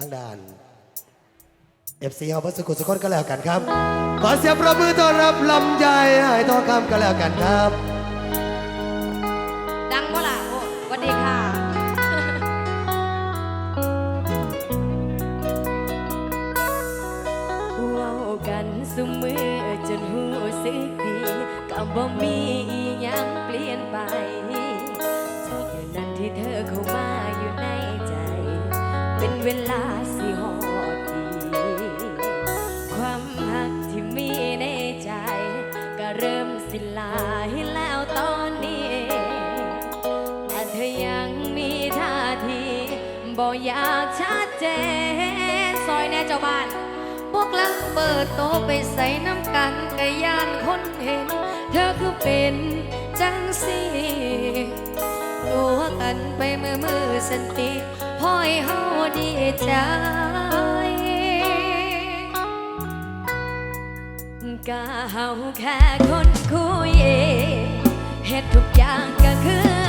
ทางด้านเอฟซีเฮาพัสกุลสกลก็แล้วกันครับ ขอเสียงประมือต้อนรับลำไยหายทองคำก็แล้วกันครับ ดังบ่ล่ะโอ้สวัสดีค่ะ เว้ากันสุมือจนหูสึกดีก็บ่มีอีหยังเปลี่ยนไปจากอยู่นั้นที่เธอเข้ามาอยู่ในใจ เวลาสิฮอดดีความหักที่มีในใจ ก็เริ่มสิลายแล้วตอนนี้ แต่เธอยังมีท่าทีบ่อยากชัดเจนซอยแน่เจ้าบ้าน พวกลังเปิดโตะไปใส่น้ำกันกะยานคนเห็น เธอคือเป็นจังสีตัวกันไปมือมือสันติ พอยเฮาดีใจก็เฮาแค่คนคุยเหตุทุกอย่างก็คือ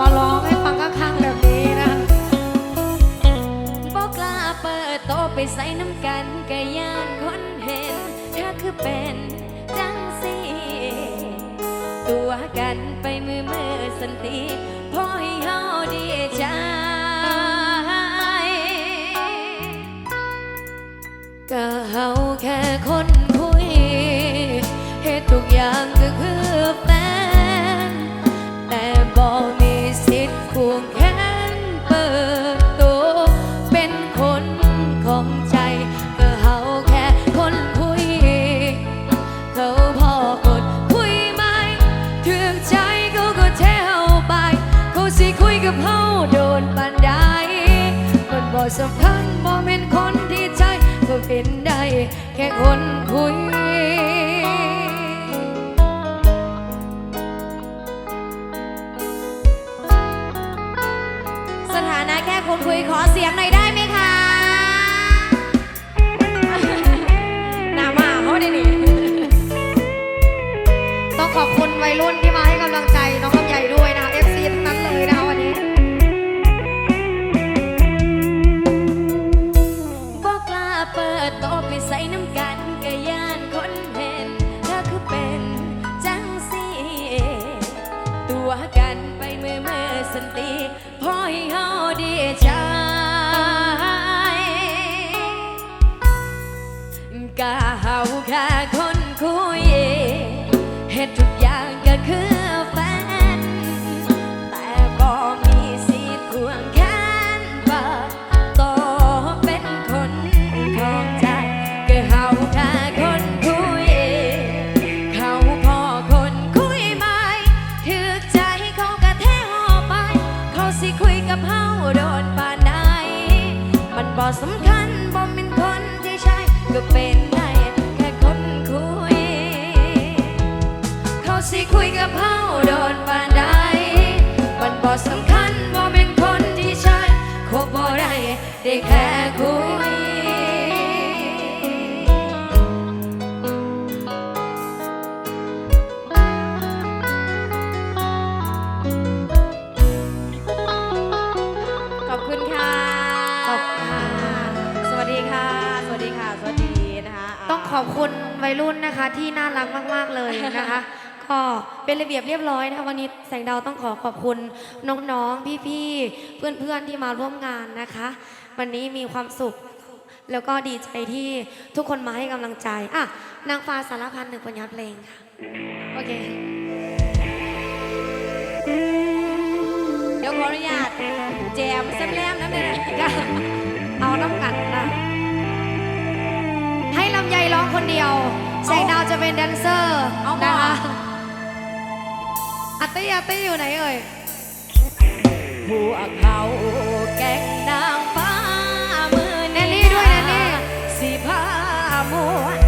มาร้องให้ฟังข้างๆแบบนี้นะบอกกล้าเปิดโตไปใส่น้ำกันกะยานคนเห็นเธอคือเป็นจังสีตัวกันไปมือเมื่อสันติพอให้เฮาดีใจก็เฮาแค่คนคุยเหตุทุกอย่าง สำคัญบอกเป็นคนที่ใจก็เป็นได้แค่คนคุย สถานะแค่คนคุยขอเสียงหน่อยได้ไหมคะ หน้ามาเขาได้นี่ กันไปเมื่อเมื่อสันติพอให้เฮาดีใจ ก็เป็นได้แค่คนคุย เขาสิคุยกับเฮา ขอบคุณวัยรุ่นนะคะที่น่ารักมากๆเลยนะคะ ก็เป็นระเบียบเรียบร้อยนะคะวันนี้แสงดาวต้องขอขอบคุณน้องๆพี่ๆเพื่อนๆที่มาร่วมงานนะคะ วันนี้มีความสุข แล้วก็ดีใจที่ทุกคนมาให้กำลังใจอะนางฟ้าสารพันหนึ่งผลงานเพลงค่ะโอเคเดี๋ยวขออนุญาตแจมแซมแลมน้ำเลยนะเอาน้ำกัด คนเดียว แสงดาวจะเป็นแดนเซอร์เอาบ่นะคะอาร์ตี้อาร์ตี้อยู่ไหนเอ่ยโพวกเขาแก่งนางฟ้ามือแนนนี่ด้วยแนนนี่สีผ้ามวน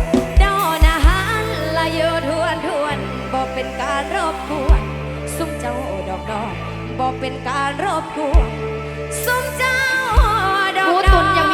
ดอนอาหารละโยทวนทวนบ่เป็นการรบกวนซุ่มเจ้าดอกดอกบ่เป็นการรบกวนซุ่มเจ้าดอกครูดอก